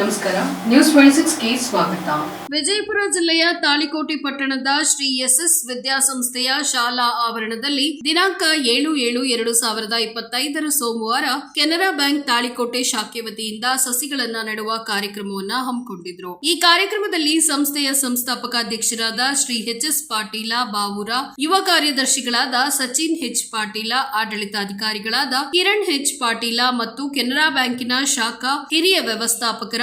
ನಮಸ್ಕಾರ. News twenty six ಸ್ವಾಗತ. ವಿಜಯಪುರ ಜಿಲ್ಲೆಯ ತಾಳಿಕೋಟೆ ಪಟ್ಟಣದ ಶ್ರೀ ಎಸ್ಎಸ್ ವಿದ್ಯಾಸಂಸ್ಥೆಯ ಶಾಲಾ ಆವರಣದಲ್ಲಿ ದಿನಾಂಕ ಏಳು ಏಳು ಎರಡು ಸಾವಿರದ ಇಪ್ಪತ್ತೈದರ ಸೋಮವಾರ ಕೆನರಾ ಬ್ಯಾಂಕ್ ತಾಳಿಕೋಟೆ ಶಾಖೆ ವತಿಯಿಂದ ಸಸಿಗಳನ್ನ ನೆಡುವ ಕಾರ್ಯಕ್ರಮವನ್ನ ಹಮ್ಮಿಕೊಂಡಿದ್ರು. ಈ ಕಾರ್ಯಕ್ರಮದಲ್ಲಿ ಸಂಸ್ಥೆಯ ಸಂಸ್ಥಾಪಕ ಅಧ್ಯಕ್ಷರಾದ ಶ್ರೀ ಎಚ್ ಎಸ್ ಪಾಟೀಲ ಬಾವೂರ, ಯುವ ಕಾರ್ಯದರ್ಶಿಗಳಾದ ಸಚಿನ್ ಹೆಚ್ ಪಾಟೀಲ, ಆಡಳಿತಾಧಿಕಾರಿಗಳಾದ ಕಿರಣ್ ಹೆಚ್ ಪಾಟೀಲ ಮತ್ತು ಕೆನರಾ ಬ್ಯಾಂಕಿನ ಶಾಖಾ ಹಿರಿಯ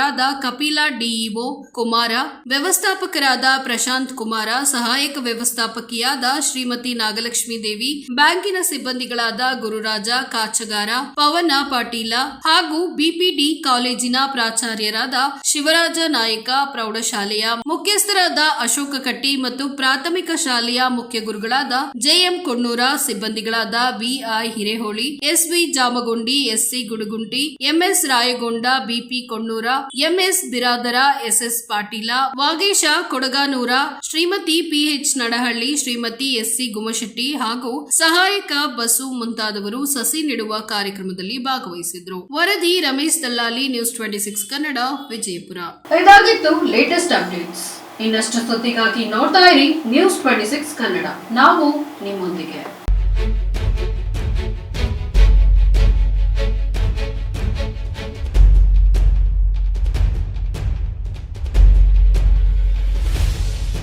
ವ್ಯವಸ್ಥಾಪಕರಾದ ಕಪಿಲ ಡಿಇಒ ಕುಮಾರ, ವ್ಯವಸ್ಥಾಪಕರಾದ ಪ್ರಶಾಂತ್ ಕುಮಾರ, ಸಹಾಯಕ ವ್ಯವಸ್ಥಾಪಕಿಯಾದ ಶ್ರೀಮತಿ ನಾಗಲಕ್ಷ್ಮಿ ದೇವಿ, ಬ್ಯಾಂಕಿನ ಸಿಬ್ಬಂದಿಗಳಾದ ಗುರುರಾಜ ಕಾಚಗಾರ, ಪವನ ಪಾಟೀಲ ಹಾಗೂ ಬಿಪಿಡಿ ಕಾಲೇಜಿನ ಪ್ರಾಚಾರ್ಯರಾದ ಶಿವರಾಜ ನಾಯಕ, ಪ್ರೌಢಶಾಲೆಯ ಮುಖ್ಯಸ್ಥರಾದ ಅಶೋಕ ಕಟ್ಟಿ ಮತ್ತು ಪ್ರಾಥಮಿಕ ಶಾಲೆಯ ಮುಖ್ಯ ಗುರುಗಳಾದ JM Konnur, ಸಿಬ್ಬಂದಿಗಳಾದ V I Hireholi, S V Jamagundi, S C Gudugunti, M S Rayagonda, B P Konnur M S Biradar S S Patil, Vagesha Kodaganur, Shrimati P H Nadahalli, Shrimati S C Gumashetti ಹಾಗೂ ಸಹಾಯಕ ಬಸು ಮುಂತಾದವರು ಸಸಿ ನೆಡುವ ಕಾರ್ಯಕ್ರಮದಲ್ಲಿ ಭಾಗವಹಿಸಿದ್ರು. ವರದಿ Ramesh Dallali news twenty six Kannada, Vijayapura. ಇದಾಗಿತ್ತು latest updates ಇನ್ನಷ್ಟು ಸುದ್ದಿಗಾಗಿ ನೋಡ್ತಾ ಇರಿ ನ್ಯೂಸ್ ಟ್ವೆಂಟಿ ಸಿಕ್ಸ್ ಕನ್ನಡ. ನಾವು ನಿಮ್ಮೊಂದಿಗೆ.